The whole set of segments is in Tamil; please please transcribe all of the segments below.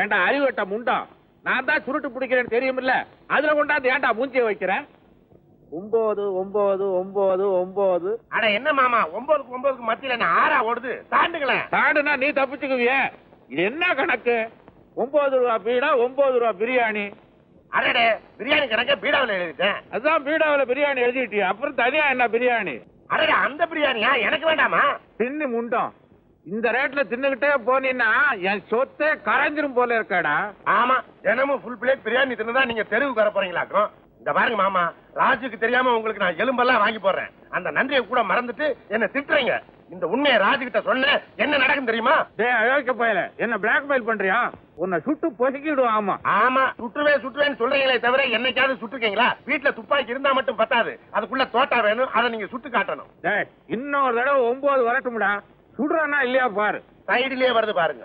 ஏன்டா அறிவட்ட முண்டம் நான் தான் சுருட்டு பிடிக்கிறேன்னு தெரியுமில்ல. அதுல கொண்டாந்து ஏன்டா மூஞ்சிய வைக்கிறேன்? ஒன்பது ஒன்பது ஒன்பது ஒன்பது அட என்ன மாமா ஒன்பதுக்கு ஒன்பதுக்கு மத்தியில ஆறா ஓடுது? தாண்டுங்களேன் தாண்டுனா நீ தப்பிச்சுக்குவிய. இது என்ன கணக்கு? ஒன்பது ரூபா பீடா ஒன்பது ரூபா பிரியாணி. அடடே பிரியாணி கணக்க பீடாவில் எழுதிட்டேன். அதான் பீடாவுல பிரியாணி எழுதிட்டியா. அப்புறம் தனியா என்ன பிரியாணி? அடடே அந்த பிரியாணியா? எனக்கு வேண்டாமா? தின்னு முண்டம். இந்த ரேட்ல தின்னுகிட்டே போனீன்னா என் சொத்தே கரைஞ்சிரும் போல இருக்கடா. ஆமா தினமும் ஃபுல் பிளேட் பிரியாணி தின்னுதான் நீங்க தெருவுக்கு வர போறீங்களாக்கும் இந்த பாருங்க மாமா ராஜுக்கு தெரியாம உங்களுக்கு நான் எலும்பெல்லாம் வாங்கி போடுறேன். அந்த நன்றியை கூட மறந்துட்டு என்ன திட்டுறீங்க. இந்த உண்மையை ராஜு கிட்ட சொன்ன என்ன நடக்கும் தெரியுமா? டேய் அயோக்கிய பயல என்ன பிளாக்மெயில் பண்றியா? உன்னை சுட்டு பொசுக்கிடுவோம் ஆமா. ஆமா சுற்றுவே சுற்றுவேன்னு சொல்றீங்களே தவிர என்னைக்காவது சுட்டுக்கீங்களா வீட்டுல துப்பாக்கி இருந்தா மட்டும் பத்தாது. அதுக்குள்ள தோட்டா வேணும் அதை நீங்க சுட்டு காட்டணும். டேய் இன்னொரு தடவை ஒன்பது வரட்டும்டா. சுடுறானா இல்லையா பாரு. சைடுலயே வருது பாருங்க.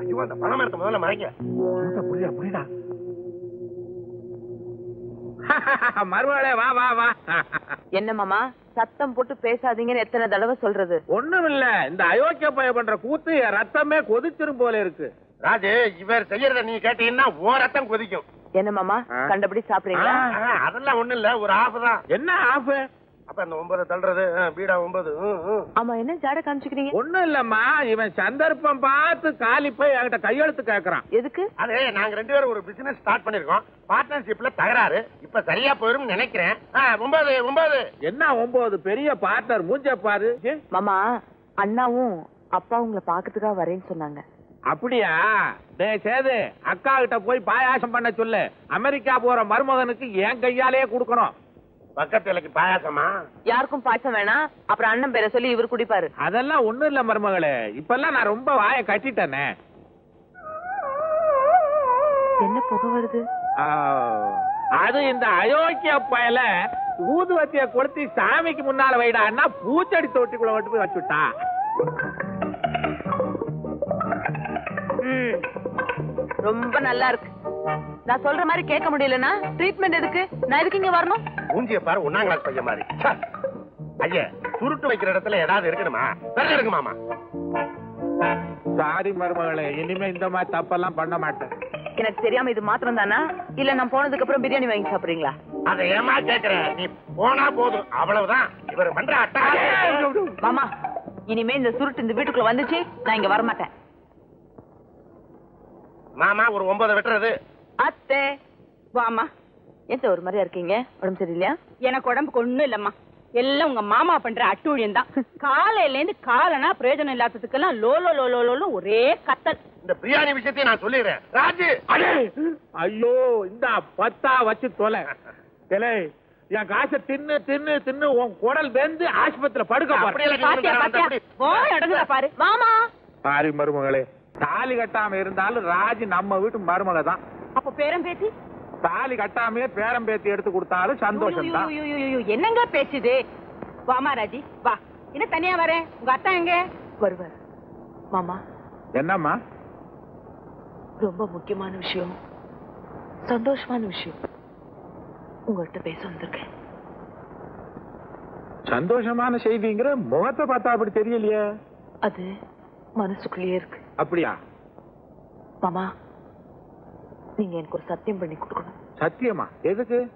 ஐயோ, அந்த பணம் எடுத்த முதல்ல மறைக்க புரியுதா புரியுதா? மறுவாளே வா வா வா. என்ன மாமா சத்தம் போட்டு பேசாதீங்கன்னு எத்தனை தடவை சொல்றது? ஒண்ணும் இல்ல இந்த அயோக்கிய பய பண்ற கூத்து ரத்தமே கொதிச்சிரும் போல இருக்கு. ராஜு இவர் செய்யறத நீ கேட்டீங்கன்னா ஓ ரத்தம் கொதிக்கும். என்ன மாமா. கண்டபடி சாப்பிடுறீங்களா? அதெல்லாம் ஒண்ணு இல்ல ஒரு ஆஃப் தான். என்ன ஆஃப் அப்ப அந்த ஒன்பது தள்ளுறது பீடா ஒன்பது. ஆமா என்ன ஜாட காமிச்சுக்கிறீங்க? ஒண்ணும் இல்லம்மா இவன் சந்தர்ப்பம் பார்த்து காலி போய் என்கிட்ட கையெழுத்து கேக்குறான். எதுக்கு? அது நாங்க ரெண்டு பேரும் ஒரு பிசினஸ் ஸ்டார்ட் பண்ணிருக்கோம் பார்ட்னர்ஷிப்ல தகராறு. இப்ப சரியா போயிரும் நினைக்கிறேன். ஒன்பது ஒன்பது. என்ன ஒன்பது? பெரிய பார்ட்னர் மூஞ்ச பாரு. மாமா அண்ணாவும் அப்பா உங்களை பாக்கிறதுக்காக வரேன்னு சொன்னாங்க. அப்படியா? டேய் சேது அக்கா கிட்ட போய் பாயாசம் பண்ண சொல்லு. அமெரிக்கா போற மருமகனுக்கு என் கையாலேயே கொடுக்கணும். பக்கத்து இலைக்கு பாயாசமா? யாருக்கும் பாய்ச்சம் வேணாம். அப்புறம் அண்ணன் பேரை சொல்லி இவர் குடிப்பாரு. அதெல்லாம் ஒண்ணும் இல்ல மருமகளே. இப்பெல்லாம் நான் ரொம்ப வாயை கட்டிட்டேனே. என்ன புகை வருது? அது இந்த அயோக்கிய பயல ஊதுவத்திய கொளுத்தி சாமிக்கு முன்னால வைடான்னா பூச்செடி தொட்டிக்குள்ள விட்டு போய் வச்சுட்டா. ரொம்ப நல்லா இருக்கு. நான் சொல்ற மாதிரி கேட்க முடியலன்னா ட்ரீட்மெண்ட் எதுக்கு? நான் எதுக்கு இங்க வரணும்? மூஞ்சிய பாரு ஒன்னாம் கிளாஸ் பையன் மாதிரி. ஐயா சுருட்டு வைக்கிற இடத்துல ஏதாவது இருக்கணுமா? வெள்ளம் இருக்கு மாமா. சாரி மருமகளே இனிமே இந்த மாதிரி தப்பெல்லாம் பண்ண மாட்டேன். எனக்கு தெரியாம இது மாத்திரம் தானா? இல்ல நான் போனதுக்கு அப்புறம் பிரியாணி வாங்கி சாப்பிடுறீங்களா? அதை ஏமா கேக்குற? நீ போனா போதும். அவ்வளவுதான். இவர் பண்ற அட்டா. மாமா இனிமே இந்த சுருட்டு இந்த வீட்டுக்குள்ள வந்துச்சு. நான் இங்க வரமாட்டேன். மாமா ஒரு ஒன்பது வெட்டுறது. அத்தை வாமா எந்த ஒரு மாதிரியா இருக்கீங்க? உடம்பு சரியில்லையா? எனக்கு உடம்புக்கு ஒண்ணும் இல்லம்மா. எல்லாம் உங்க மாமா பண்ற அட்டூழியம் தான் காலையில இருந்து காலனா பிரயோஜனம் இல்லாததுக்கெல்லாம் லோலோ லோலோ லோலோ ஒரே கத்தல். இந்த பிரியாணி விஷயத்தையும் நான் சொல்லிடுறேன். ராஜு! அடே! ஐயோ இந்த பத்தா வச்சு தொலை. தெலே என் காசை தின்னு தின்னு தின்னு உன் குடல் வெந்து ஆஸ்பத்திரியில படுக்க பாரு. பாரு மாமா மருமகளே தாலி கட்டாம இருந்தாலும் ராஜி நம்ம வீட்டு மருமக தான். அப்ப பேரம் பேசி தாலி கட்டாமையே பேரம் பேத்தி எடுத்து கொடுத்தாலும் சந்தோஷம் தான் என்னங்க பேச்சுது? வாமா ராஜி வா. என்ன தனியா வரேன். உங்க அத்தா எங்க? வருவார். மாமா. என்னம்மா? ரொம்ப முக்கியமான விஷயம். சந்தோஷமான விஷயம். உங்கள்கிட்ட பேச வந்திருக்கேன். சந்தோஷமான செய்திங்கிற முகத்தை பார்த்தா அப்படி தெரியலையே. அது மனசுக்குள்ளேயே இருக்கு. அப்படியா? மாமா நீங்க எனக்கு ஒரு சத்தியம் பண்ணி கொடுக்கணும். சத்தியமா? எதுக்கு?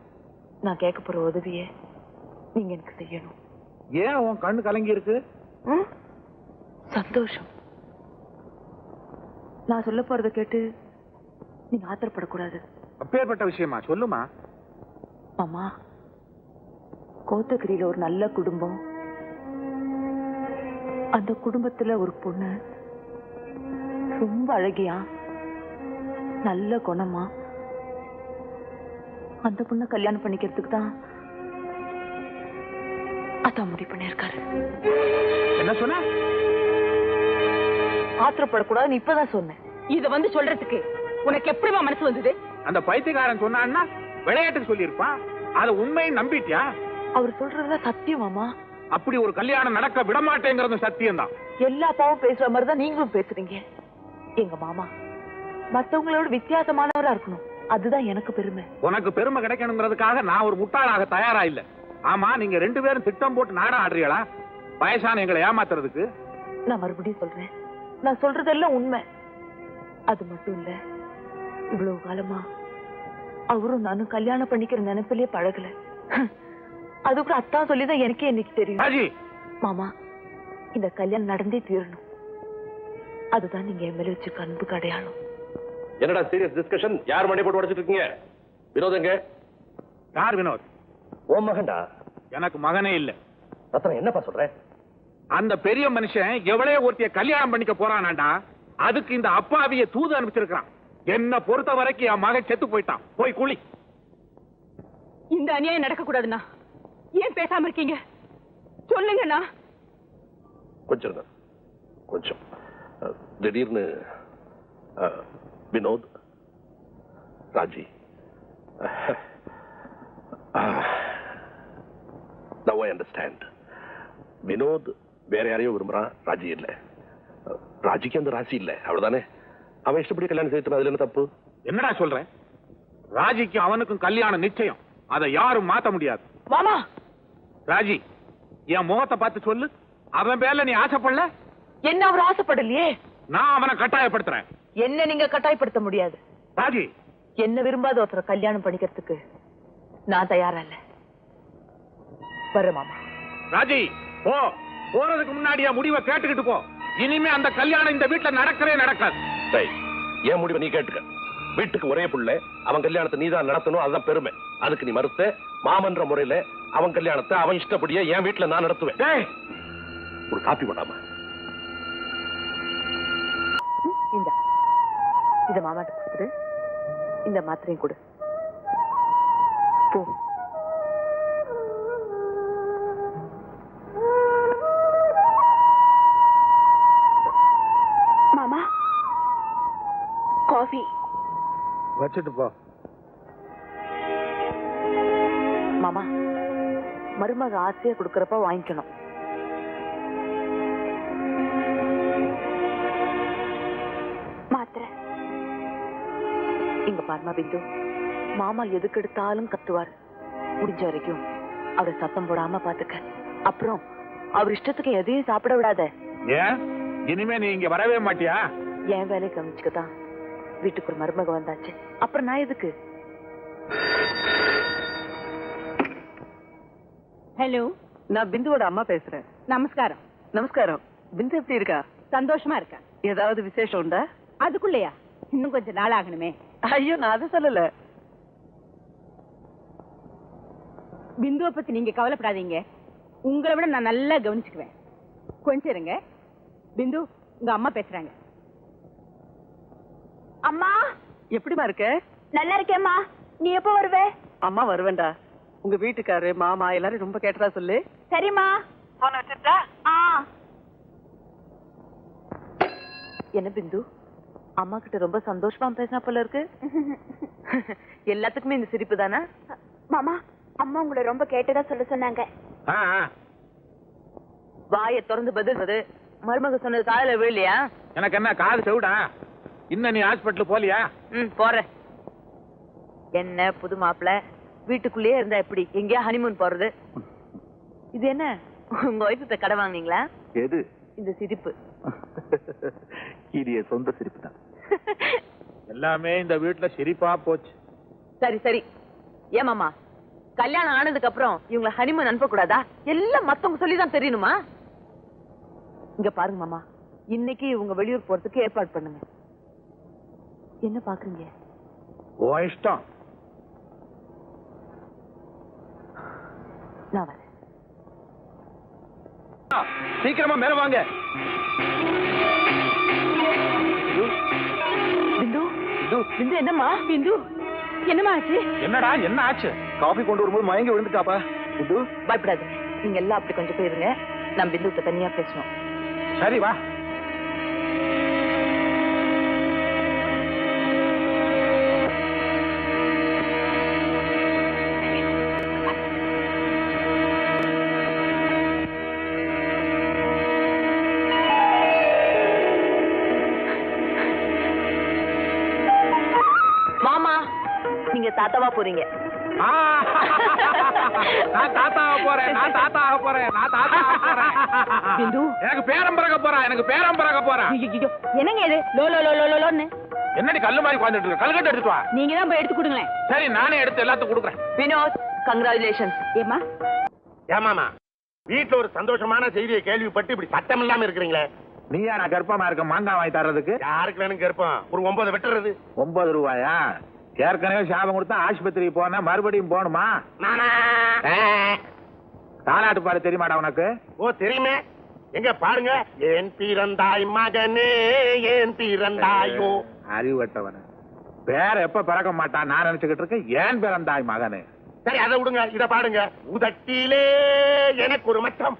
நான் கேட்க போற உதவிய நீங்க எனக்கு செய்யணும். ஏன் உன் கண்ணு கலங்கி இருக்கு? சந்தோஷம். நான் சொல்ல போறத கேட்டு நீங்க ஆத்திரப்படக்கூடாது. அப்பேற்பட்ட விஷயமா? சொல்லுமா. மாமா கோத்தகிரியில ஒரு நல்ல குடும்பம். அந்த குடும்பத்துல ஒரு பொண்ணு. ரொம்ப அழகியா? நல்ல குணமா? அந்த பொண்ணை கல்யாணம் பண்ணிக்கிறதுக்கு தான் அதான் முடிவு பண்ணியிருக்காரு. என்ன சொன்ன? ஆத்திரப்படக்கூடாதுன்னு இப்பதான் சொன்னேன். இத வந்து சொல்றதுக்கு உனக்கு எப்படிமா மனசு வந்தது? அந்த பைத்தியக்காரன் சொன்னான்னா விளையாட்டுக்கு சொல்லியிருப்பான். அதை உண்மையை நம்பிட்டியா? அவர் சொல்றதுதான் சத்தியம் மாமா அப்படி ஒரு கல்யாணம் நடக்க விட மாட்டேங்கிறது சத்தியம் தான் எல்லா அப்பாவும் பேசுற மாதிரி தான் நீங்களும் பேசுறீங்க. எங்க மாமா மத்தவங்களோட வித்தியாசமானவரா இருக்கணும். அதுதான் எனக்கு பெருமை. உனக்கு பெருமை கிடைக்கணுங்கிறதுக்காக நான் ஒரு முட்டாளாக தயாரா இல்ல. ஆமா நீங்க ரெண்டு பேரும் திட்டம் போட்டு நாடகம் ஆடுறீங்களா? வயசான எங்களை ஏமாத்துறதுக்கு. நான் மறுபடியும் சொல்றேன். நான் சொல்றதெல்லாம் உண்மை. அது மட்டும் இல்ல இவ்வளவு காலமா அவரும் நானும் கல்யாணம் பண்ணிக்கிற நினைப்பிலே பழகல. அதுக்கப்புறம் அத்தான் சொல்லிதான் எனக்கே இன்னைக்கு தெரியும். மாமா இந்த கல்யாணம் நடந்தே தீரணும். அதுதான் நீங்க என் மேல வச்சிருக்க அன்புக்கு அடையாளம் என்னடா சீரியஸ் டிஸ்கஷன் யார் மண்டை போட்டு உடைச்சிட்டு இருக்கீங்க? வினோதங்க யார் வினோத்? ஓ மகன்டா? எனக்கு மகனே இல்ல. ரத்தனம் என்னப்பா சொல்ற? அந்த பெரிய மனுஷன் எவ்வளவு ஒருத்திய கல்யாணம் பண்ணிக்க போறானாண்டா அதுக்கு இந்த அப்பாவிய தூது அனுப்பிச்சிருக்கான் என்ன பொறுத்த வரைக்கும் என் மகன் செத்து போயிட்டான். போய் குழி இந்த அநியாயம் நடக்க கூடாதுண்ணா ஏன் பேசாம இருக்கீங்க? சொல்லுங்கண்ணா. கொஞ்சம். கொஞ்சம். திடீர்னு Vinod Raji. Now I understand Vinod வேற யாரையும் விரும்புறான் ராஜி இல்ல. ராஜிக்கு அந்த ராசி இல்ல. அவ்வளவுதானே? அவன் இஷ்டப்படி கல்யாணம் செய்யணும் அதுல என்ன தப்பு? என்னடா சொல்ற? ராஜிக்கும் அவனுக்கும் கல்யாணம் நிச்சயம். அதை யாரும் மாத்த முடியாது. மாமா! ராஜி என் முகத்தை பார்த்து சொல்லு. அவன் பேர்ல நீ ஆசைப்படல? என்ன அவர் ஆசைப்படலையே? நான் அவனை கட்டாயப்படுத்துறேன். என்ன நீங்க கட்டாயப்படுத்த முடியாது. ராஜி. என்ன விரும்பாத ஒருத்தரை கல்யாணம் பண்ணிக்கிறதுக்கு நான் தயாரா இல்ல வர்ற மாமா. ராஜி போ. போறதுக்கு முன்னாடி என் முடிவை கேட்டுக்கிட்டு போ. இனிமே அந்த கல்யாணம் இந்த வீட்டுல நடக்கவே நடக்காது. டேய், என் முடிவை நீ கேட்டுக்க. வீட்டுக்கு ஒரே புள்ள அவன் கல்யாணத்தை நீதான் நடத்தணும் அதுதான் பெருமை. அதுக்கு நீ மறுத்த மாமன்ற முறையில அவன் கல்யாணத்தை அவன் இஷ்டப்படியே என் வீட்டுல நான் நடத்துவேன். டேய். ஒரு காப்பி பண்ணாம இத மாமாட்ட கொடுத்துரு இந்த மாத்திரையும் கொடு. போ. மாமா காஃபி வச்சுட்டு போ. மாமா மருமக ஆசையா கொடுக்கறப்ப வாங்கிக்கணும். பாருமா பிந்து மாமா எதுக்கு எடுத்தாலும் கத்துவார். முடிஞ்ச வரைக்கும் அவரை சத்தம் போடாம பாத்துக்க அப்புறம் அவர் இஷ்டத்துக்கு எதையும் சாப்பிட விடாத. ஏன் இனிமே நீ இங்க வரவே மாட்டியா? என் வேலையை கவனிச்சுக்கதான் வீட்டுக்கு ஒரு மருமக வந்தாச்சு. அப்புறம் நான் எதுக்கு? ஹலோ நான் பிந்துவோட அம்மா பேசுறேன். நமஸ்காரம். நமஸ்காரம். பிந்து எப்படி இருக்கா? சந்தோஷமா இருக்கேன் ஏதாவது விசேஷம் உண்டா? அதுக்குள்ளயா? இன்னும் கொஞ்சம் நாள் ஆகணுமே. ஐயோ நான் அதை சொல்லல. பிந்துவை பத்தி நீங்க கவலைப்படாதீங்க. உங்களை விட நான் நல்லா கவனிச்சுக்குவேன். கொஞ்சம் இருங்க. பிந்து உங்க அம்மா பேசுறாங்க. அம்மா! எப்படிமா இருக்க? நல்லா இருக்கேம்மா. நீ எப்போ வருவே? அம்மா வருவேன்டா. உங்க வீட்டுக்காரு மாமா எல்லாரும் ரொம்ப கேட்டதா சொல்லு. சரிம்மா. ஆ. என்ன பிந்து? அம்மா கிட்ட ரொம்ப சந்தோஷமா பேசினா போல இருக்கு. எல்லாத்துக்குமே இந்த சிரிப்பு தானே? மாமா அம்மா உங்களை ரொம்ப கேட்டதா சொல்ல சொன்னாங்க. வாயை திறந்து பதில். மருமக சொன்னது காதல விழலையா? எனக்கு என்ன காது செவிடா? இன்னும் நீ ஹாஸ்பிட்டல் போலியா? ம் போறேன். என்ன புது மாப்பிள? வீட்டுக்குள்ளேயே இருந்தா எப்படி? எங்கேயா ஹனிமூன் போறது? இது என்ன? உங்க ஒய்ஃபு கடை வாங்குனீங்களா? எது? இந்த சிரிப்பு. இது என் சொந்த சிரிப்பு தான். எல்லாமே இந்த வீட்டுல சிரிப்பா போச்சு. சரி சரி. ஏமாமா கல்யாணம் ஆனதுக்கு அப்புறம் இவங்களை ஹனிமூன் அனுப்ப கூடாதா எல்லாம் மத்தவங்க சொல்லி தான் தெரியணுமா? இங்க பாருங்க மாமா. இன்னைக்கு உங்க வெளியூர் போறதுக்கு ஏற்பாடு பண்ணுங்க. என்ன பாக்குறீங்க? ஓ இஷ்டம். நான் வரேன். சீக்கிரமா மேல வாங்க. பிந்து என்னம்மா? பிந்து என்னம்மா ஆச்சு? என்னடா என்ன ஆச்சு? காஃபி கொண்டு வரும்போது மயங்கி விழுந்துட்டாப்பா. இது பயப்படாது. நீங்க எல்லாம் அப்படி கொஞ்சம் போயிருங்க. நான் பிந்துட்ட தனியா பேசணும். சரி வா. தாத்தாவா போறீங்க. நான் தாத்தா ஆக போறேன் நான் தாத்தா ஆக போறேன் நான் தாத்தா ஆக போறேன். பிந்து. எனக்கு பேரம் பிறக்க போறா எனக்கு பேரம் பிறக்க போறா. என்னங்க இது? லோ லோ லோ லோ லோன்னு. என்னடி கல்லு மாதிரி உட்காந்துட்டு இருக்க? கல்கட்டு எடுத்துட்டு வா. நீங்க தான் போய் எடுத்து கொடுங்களேன். சரி நானே எடுத்து எல்லாத்துக்கும் கொடுக்குறேன். வினோத் கங்க்ராச்சுலேஷன்ஸ் ஏமா ஏமாமா வீட்டுல ஒரு சந்தோஷமான செய்தியை கேள்விப்பட்டு இப்படி சட்டம் இல்லாம இருக்கிறீங்களே? நீயா நான் கர்ப்பமா இருக்க மாங்காய் வாங்கி தர்றதுக்கு? யாருக்கு வேணும் கேட்போம் ஒரு ஒன்பது வெட்டுறது. ஒன்பது ரூபாயா? ஏற்கனவே சாபம் கொடுத்தா ஆஸ்பத்திரிக்கு போனா மறுபடியும் போகணுமா? தாலாட்டு பாடு தெரியுமாடா உனக்கு? ஓ தெரியுமே. எங்க பாருங்க. ஏன் பிறந்தாய் மகனே ஏன் பிறந்தாயோ. அறிவட்டவன பேர எப்ப பிறக்க மாட்டான் நான் நினைச்சுக்கிட்டு இருக்கேன். ஏன் பிறந்தாய் மகனு? சரி அதை விடுங்க. இத பாடுங்க. உதட்டிலே எனக்கு ஒரு மச்சம்.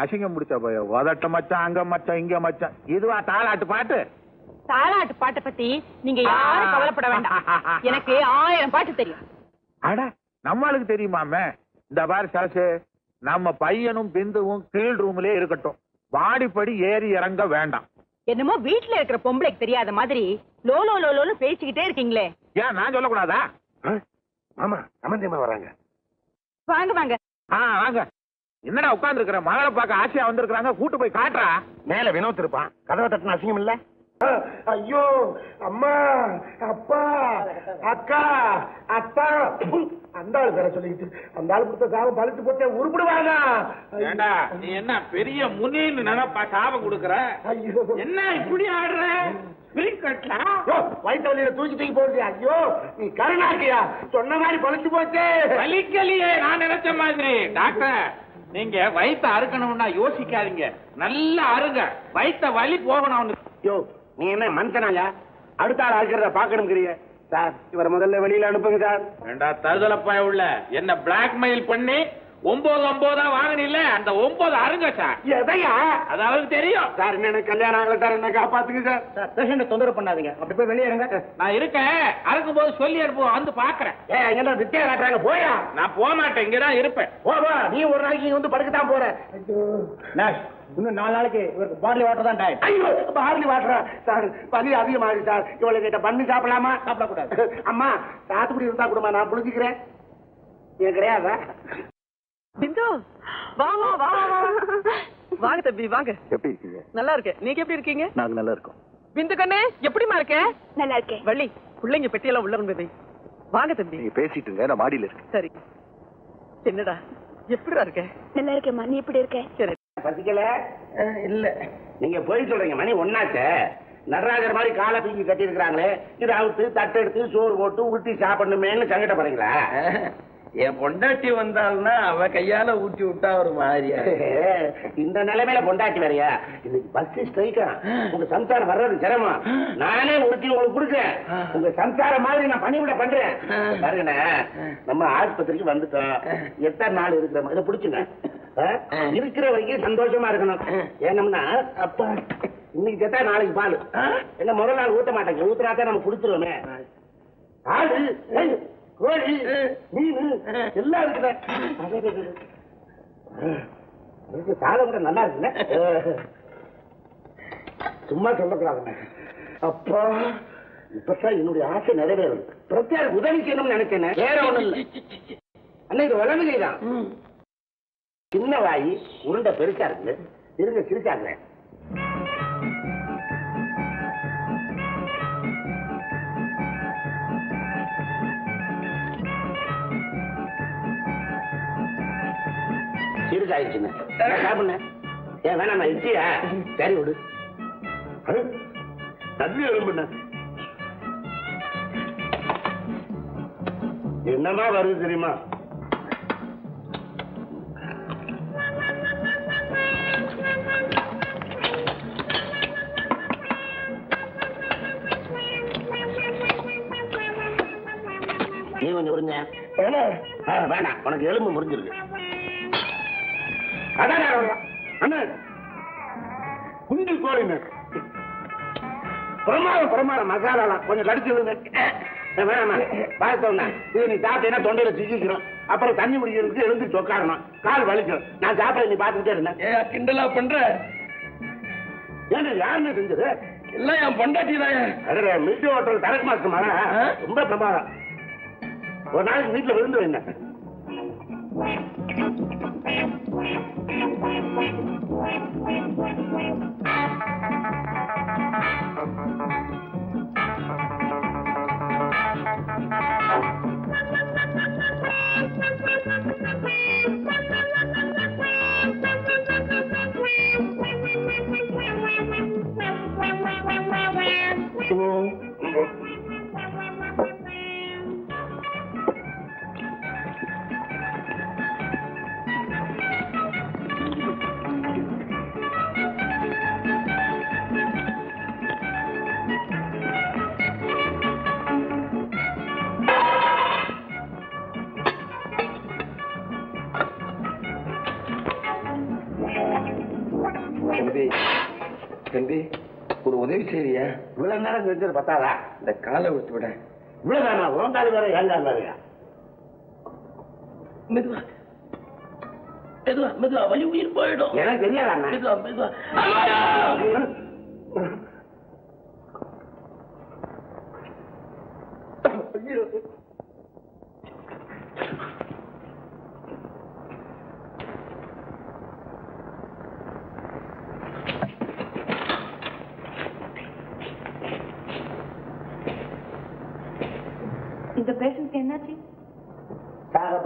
அசிங்கம் முடிச்ச போய உதட்ட மச்சான் அங்க மச்சான் இங்க மச்சான். இதுவா தாலாட்டு பாட்டு? தாலாட்டு பாட்டை பத்தி நீங்க யாரும் கவலைப்பட வேண்டாம். எனக்கு ஆயிரம் பாட்டு தெரியும். அட நம்மளுக்கு தெரியுமாமே? இந்த பாரு சரசு நம்ம பையனும் பிந்துவும் கீழ் ரூம்லயே இருக்கட்டும். வாடிப்படி ஏறி இறங்க வேண்டாம். என்னமோ வீட்ல இருக்கிற பொம்பளைக்கு தெரியாத மாதிரி லோ லோ லோ லோன்னு பேசிக்கிட்டே இருக்கீங்களே. ஏன் நான் சொல்லக்கூடாதா? மாமா சம்பந்தியமா வராங்க. வாங்க வாங்க. ஆ வாங்க. என்னடா உட்கார்ந்து இருக்கிற மகளை பார்க்க ஆசையா வந்திருக்காங்க கூட்டு போய் காட்டுறா. மேல வினோத் இருப்பான். கதவை தட்டின அசிங்கம் இல்ல? ஐயோ அம்மா அப்பா அக்கா அத்தா அந்த ஆளு பேர சொல்லிக்கிட்டு அந்த ஆளு கொடுத்த சாபம் பழுத்து போட்டே உருப்பிடுவானா? ஏண்டா நீ என்ன பெரிய முனின்னு நினைப்பா சாபம் கொடுக்கற? ஐயோ. என்ன இப்படி ஆடுற? பிரிக்கட்லாம் ஐயோ, வயித்து வலியில தூக்கி தூக்கி போடுறியா? ஐயோ நீ கருணாக்கியா சொன்ன மாதிரி பழுத்து போச்சே வலிக்கலையே நான் நினைச்ச மாதிரி. டாக்டர் நீங்க வயித்த அறுக்கணும்னா யோசிக்காதீங்க. நல்லா அருங்க வயித்த வலி போகணும் யோ நீ என்ன மனுஷனாயா அடுத்த ஆள் ஆக்கிறத பாக்கணுங்கிறிய சார் இவரை முதல்ல வெளியில அனுப்புங்க சார். ஏண்டா தருதலப்பாய உள்ள? என்ன பிளாக்மெயில் பண்ணி ஒன்பது ஒன்பதா வாங்கினில்ல? அந்த ஒன்பது அருங்க சார். எதையா? அது அவருக்கு தெரியும். சார் என்ன கல்யாணம் ஆகல சார் என்ன காப்பாத்துங்க சார். சார் பேஷண்ட தொந்தரவு பண்ணாதீங்க. அப்படி போய் வெளியே இருங்க. நான் இருக்கேன். அறுக்கும் போது சொல்லி அனுப்புவோம் வந்து பாக்குறேன் ஏ எங்க வித்தியா காட்டுறாங்க? போயா? நான் போக மாட்டேன் இங்கதான் இருப்பேன். போ நீ ஒரு நாளைக்கு இங்க வந்து படுக்கத்தான் போற. இன்னும் நாலு நாளைக்கு இவருக்கு பார்லி வாட்டர் தான் டைம் ஐயோ பார்லி வாட்டர் சார் பலி அதிகமாகுது சார். இவளை கிட்ட பண்ணி சாப்பிடலாமா? சாப்பிடக்கூடாது. அம்மா சாத்துக்குடி இருந்தா கொடுமா நான் புளிஞ்சுக்கிறேன். எனக்கு கிடையாதா? பிந்து வா வா வா வா, வா வாங்க தம்பி வாங்க. எப்படி இருக்கீங்க? நல்லா இருக்கேன். நீங்க எப்படி இருக்கீங்க? நாங்க நல்லா இருக்கோம். பிந்து கண்ணே எப்படிமா இருக்க? நல்லா இருக்கேன். வள்ளி பிள்ளைங்க பெட்டியெல்லாம் உள்ள இருந்தது வாங்க தம்பி. நீங்க பேசிட்டு இருங்க நான் மாடியில இருக்கேன். சரி. என்னடா எப்படிடா இருக்க? நல்லா இருக்கேம்மா. நீ எப்படி இருக்க? சரி. பசிக்கல? இல்ல. நீங்க போய் சொல்றீங்க மணி ஒன்னாச்சே நடராஜர் மாதிரி காலை தூக்கி கட்டி இருக்கிறாங்களே இது அவுத்து தட்டு எடுத்து சோறு போட்டு ஊட்டி சாப்பிடணுமேன்னு சங்கடப்படுறீங்களா? என் பொண்டாட்டி வந்தாள்னா அவ கையால ஊட்டி விட்டா ஒரு மாதிரியா? இந்த நிலைமையில பொண்டாட்டி வேறையா? இன்னைக்கு பஸ் ஸ்ட்ரைக்கா உங்க சம்சாரம் வர்றது சிரமம். நானே ஊட்டி உங்களுக்கு கொடுக்குறேன். உங்க சம்சாரம் மாதிரி நான் பணிவிட பண்றேன். பாருங்கண்ணே நம்ம ஆஸ்பத்திரிக்கு வந்துட்டோம். எத்தனை நாள் இருக்கிற மாதிரி பிடிச்சுங்க? இருக்கிற வரைக்கும் சந்தோஷமா இருக்கணும். ஏனம்னா அப்பா இன்னைக்கு செத்தா நாளைக்கு பால். என்ன முதல் நாள் ஊத்த மாட்டாங்க. ஊத்துறாத்தான் நம்ம குடுத்துருவோமே. ஆடு கோழி மீன் எல்லாம். இதுக்கு சாதம் கூட நல்லா இருக்குல்ல? சும்மா சொல்லக்கூடாதுங்க. அப்பா இப்பதான் என்னுடைய ஆசை நிறைவேறும். பிரத்யேக உதவி செய்யணும்னு நினைச்சேன். வேற ஒண்ணும் இல்ல. அண்ணா இது வளர்ந்து தான். சின்ன வாய் உருண்டை பெருசா இருக்குது. இருங்க சிரிச்சாங்க சாப்பிடுங்க ஏன் வேணாம் இட்லியா? சரி விடு. தண்ணி எலும்புண்ண என்னமா வருது தெரியுமா? ஆ, வேணாம். உனக்கு எலும்பு முறிஞ்சிருக்கு. அதான்? நான் வரலாம். அண்ணா குஞ்சு கோழிங்க பிரமாதம் பிரமாதம். மசாலாலாம் கொஞ்சம் கடிச்சு விடுங்க. ஏ, வேணாம்மா பார்த்தோம்னா இது நீ சாப்பிட்டீங்கன்னா தொண்டையில சிக்கிக்கிறோம்? அப்புறம் தண்ணி குடிக்கிறதுக்கு எழுந்து சொக்காரணும் கால் வலிக்கும். நான் சாப்பிட நீ பார்த்துக்கிட்டே இருந்தேன். கிண்டலா பண்ற? யாருன்னு செஞ்சது எல்லாம் என் பொண்டாட்டி தான் மில்டி ஹோட்டல் தரக்கு மாசமா ரொம்ப பிரமாதம். ஒரு நாளைக்கு வீட்டுல விருந்து என்ன you. செஞ்சது பத்தாதா? இந்த காலை விட்டு விட. இவ்வளவு உங்காலி வேற ஏங்கால் வேறையா? மெதுவா. மெதுவா மெதுவா வலி உயிர் போயிடும். எனக்கு தெரியாதா மெதுவா மெதுவா.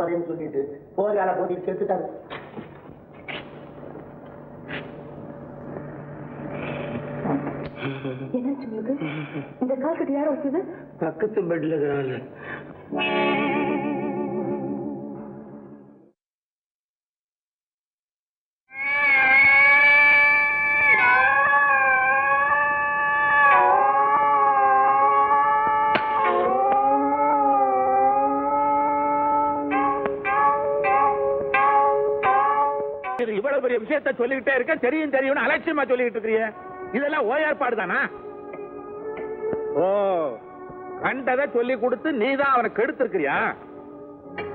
போறேன்னு சொல்லிட்டு போரால போட்டு என்னாச்சு உங்களுக்கு? இந்த கால் கட்டு யார் வச்சது பக்கத்து பெட்ல இருக்கிறாங்க விஷயத்த சொல்லிக்கிட்டே இருக்க தெரியும் தெரியும்னு அலட்சியமா சொல்லிக்கிட்டு இருக்கிறிய இதெல்லாம் ஓ ஏற்பாடு தானா? ஓ கண்டதை சொல்லி கொடுத்து நீ தான் அவனை கெடுத்திருக்கிறியா?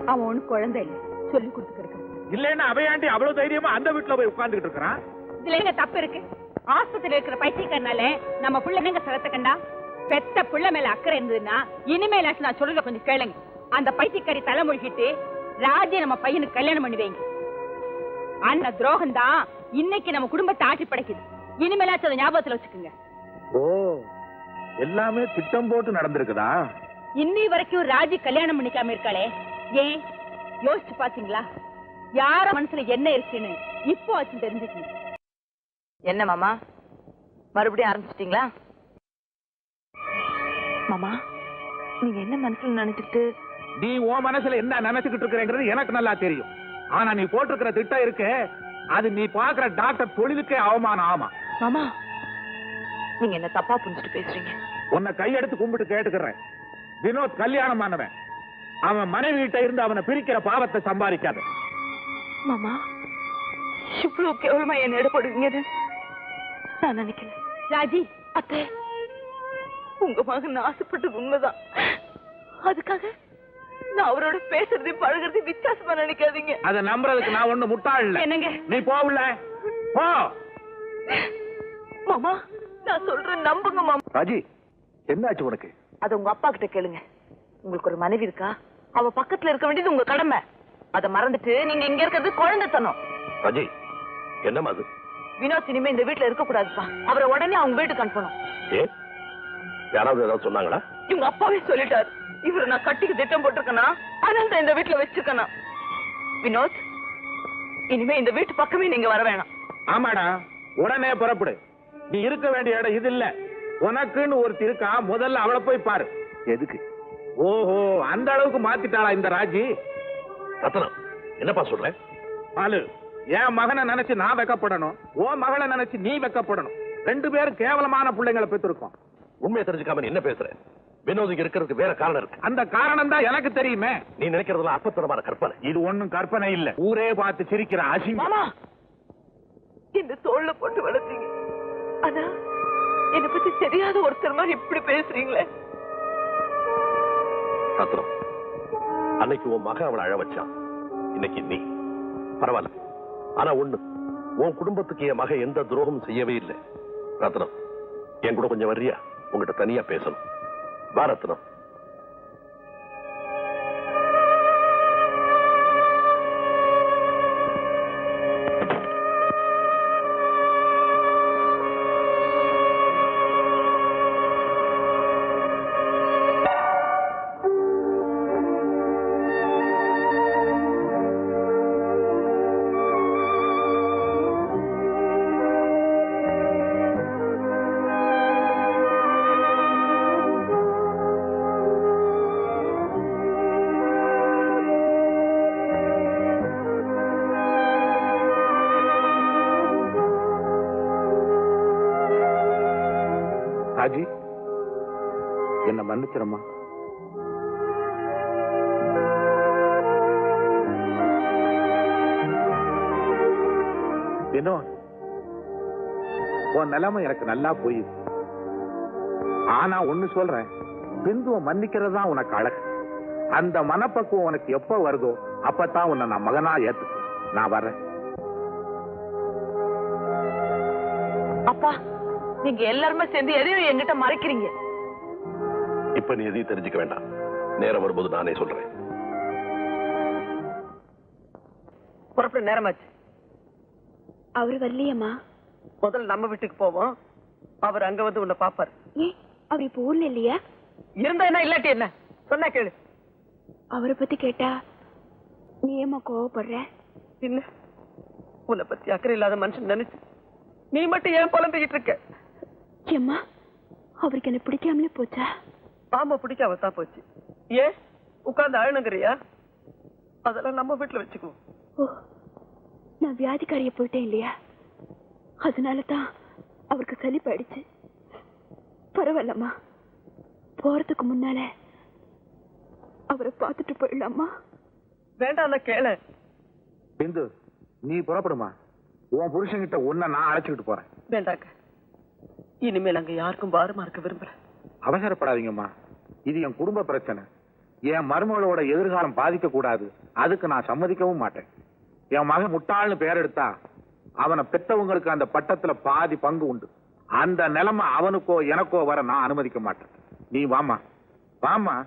அவன் ஒண்ணு குழந்தை இல்ல. சொல்லி கொடுத்துருக்க இல்லைன்னா அவையாண்டி அவ்வளவு தைரியமா அந்த வீட்டுல போய் உட்கார்ந்துகிட்டு இருக்கிறான்? இதுல எங்க தப்பு இருக்கு? ஆஸ்பத்திரி இருக்கிற பைத்தியக்காரனால நம்ம புள்ள என்னங்க சரத்த கண்டா? பெத்த புள்ள மேல அக்கறை இருந்ததுன்னா இனிமேலாச்சும் நான் சொல்றத கொஞ்சம் கேளுங்க. அந்த பைத்தியக்காரி தலை முழுகிட்டு ராஜே நம்ம பையனுக்கு கல்யாணம் பண்ணி வைங்க. அந்த துரோகம் தான் இன்னைக்கு நம்ம குடும்பத்தை ஆட்சி படைக்குது. இனிமேலாச்சும் அதை ஞாபகத்துல வச்சுக்கோங்க. ஓ எல்லாமே திட்டம் போட்டு நடந்திருக்குதா? இன்னி வரைக்கும் ராஜி கல்யாணம் பண்ணிக்காம இருக்காளே. ஏன்? யோசிச்சு பாத்தீங்களா? யார மனசுல என்ன இருக்குன்னு இப்போ ஆச்சு தெரிஞ்சுக்கணும். என்ன மாமா? மறுபடியும் ஆரம்பிச்சிட்டீங்களா? மாமா நீங்க என்ன மனசுல நினைச்சிட்டு நீ உன் மனசுல என்ன நினைச்சுக்கிட்டு இருக்கிறேங்கிறது எனக்கு நல்லா தெரியும். ஆனா நீ போட்டிருக்கிற திட்டம் இருக்கு. அது நீ பாக்குற டாக்டர் தொழிலுக்கே அவமானம். ஆமா. மாமா நீங்க என்ன தப்பா புரிஞ்சுட்டு பேசுறீங்க? உன்னை கையெடுத்து கும்பிட்டு கேட்டுக்கிறேன். வினோத் கல்யாணமானவன். அவன் மனைவி கிட்ட இருந்து அவனை பிரிக்கிற பாவத்தை சம்பாதிக்காத. மாமா இவ்வளவு கேவலமா என்ன இடப்படுவீங்கன்னு நான் நினைக்கல. ராஜி. அத்தை உங்க மகன் ஆசைப்பட்டது உண்மைதான். அதுக்காக நான் அவரோட பேசுறது பழகுறது வித்தியாசமா நினைக்காதீங்க. அதை நம்புறதுக்கு நான் ஒண்ணு முட்டாள் இல்ல. என்னங்க? நீ போவுல போ. மாமா நான் சொல்றேன் நம்புங்க மாமா. ராஜி என்னாச்சு உனக்கு? அது உங்க அப்பா கிட்ட கேளுங்க. உங்களுக்கு ஒரு மனைவி இருக்கா? அவ பக்கத்துல இருக்க வேண்டியது உங்க கடமை. அத மறந்துட்டு நீங்க இங்க இருக்கிறது குழந்தைத்தனம். ராஜி என்னம்மா அது? வினோத் இனிமே இந்த வீட்டுல இருக்க கூடாதுப்பா அவரை உடனே அவங்க வீட்டுக்கு அனுப்பணும். யாராவது ஏதாவது சொன்னாங்களா? இவங்க அப்பாவே சொல்லிட்டாரு. இவரை நான் கட்டிக்கு திட்டம் போட்டிருக்கேனா? அதனால தான் இந்த வீட்டுல வச்சிருக்கேனா? வினோத் இனிமே இந்த வீட்டு பக்கமே நீங்க வர வேணாம். ஆமாடா உடனே புறப்படு. நீ இருக்க வேண்டிய இடம் இது இல்ல. உனக்குன்னு ஒருத்தி இருக்கா முதல்ல அவளை போய் பாரு. எதுக்கு? ஓஹோ அந்த அளவுக்கு மாத்திட்டாளா இந்த ராஜி? ரத்தனம் என்னப்பா சொல்ற? பாலு என் மகனை நினைச்சு நான் வெக்கப்படணும். உன் மகளை நினைச்சு நீ வெக்கப்படணும். ரெண்டு பேரும் கேவலமான பிள்ளைங்களை பெற்றிருக்கோம். உண்மையை தெரிஞ்சுக்காம என்ன பேசுற? வினோதுக்கு இருக்கிறதுக்கு வேற காரணம் இருக்கு. அந்த காரணம் தான் எனக்கு தெரியுமே. நீ நினைக்கிறதெல்லாம் அப்பத்தனமான கற்பனை. இது ஒண்ணும் கற்பனை இல்ல. ஊரே பார்த்து சிரிக்கிற அசிங்கம். இந்த தோல்ல போட்டு வளர்த்தீங்க? ஆனா என்ன பத்தி தெரியாத ஒருத்தர் மாதிரி இப்படி பேசுறீங்களே. ரத்னம் அன்னைக்கு உன் மகன் அவளை அழ வச்சான். இன்னைக்கு நீ. பரவாயில்ல. ஆனா ஒண்ணு உன் குடும்பத்துக்கு என் மகன் எந்த துரோகமும் செய்யவே இல்லை. ரத்னம் என் கூட கொஞ்சம் வர்றியா? உங்ககிட்ட தனியா பேசணும். வா மன்னிச்சிரம்மா. வினோத் உன் நிலைமை எனக்கு நல்லா போயிது ஆனா ஒண்ணு சொல்றேன் பிந்துவை மன்னிக்கிறது தான் உனக்கு அழகு. அந்த மனப்பக்குவம் உனக்கு எப்ப வருதோ அப்பதான் உன்னை நான் மகனா ஏத்து நான் வர்றேன். அப்பா நீங்க எல்லாருமே சேர்ந்து எதையும் என்கிட்ட மறைக்கிறீங்க. இப்ப நீ எதையும் தெரிஞ்சுக்க வேண்டாம். நேரம் வரும்போது நானே சொல்றேன். புறப்பட நேரமாச்சு. அவரு வரலையம்மா. முதல்ல நம்ம வீட்டுக்கு போவோம். அவர் அங்க வந்து உன்னை பாப்பாரு ஏன் அவர் இப்ப ஊர்ல இல்லையா? இருந்தா என்ன இல்லாட்டி என்ன? சொன்னா கேளு. அவரை பத்தி கேட்டா நீ ஏமா கோவப்படுற? இல்ல உன்னை பத்தி அக்கறை இல்லாத மனுஷன் நினைச்சு. நீ மட்டும் ஏன் புலம்பிக்கிட்டு இருக்க? ஏம்மா அவருக்கு என்ன பிடிக்காமலே போச்சா? ஆமா பிடிக்காம தான் போச்சு. ஏன்? உட்கார்ந்து அழணுங்கிறியா? அதெல்லாம் நம்ம வீட்டுல வச்சுக்குவோம். ஓ நான் வியாதிக்காரிய போயிட்டேன் இல்லையா? அதனால தான் அவருக்கு சலிப்பாயிடுச்சு பரவாயில்லம்மா. போறதுக்கு முன்னால அவரை பார்த்துட்டு போயிடலாமா? வேண்டாம் கேளு. பிந்து நீ புறப்படுமா? உன் புருஷன்கிட்ட உன்னை நான் அழைச்சுக்கிட்டு போறேன். வேண்டாங்க இனிமேல் அங்க யாருக்கும் பாரமா இருக்க விரும்பல. அவசரப்படாதீங்கம்மா. இது என் குடும்ப பிரச்சனை. என் மருமகளோட எதிர்காலம் பாதிக்க கூடாது. அதுக்கு நான் சம்மதிக்கவும் மாட்டேன். என் மகன் முட்டாள்னு பேர் எடுத்தா அவனை பெத்தவங்களுக்கு அந்த பட்டத்துல பாதி பங்கு உண்டு. அந்த நிலைமை அவனுக்கோ எனக்கோ வர நான் அனுமதிக்க மாட்டேன். நீ வாமா வாமா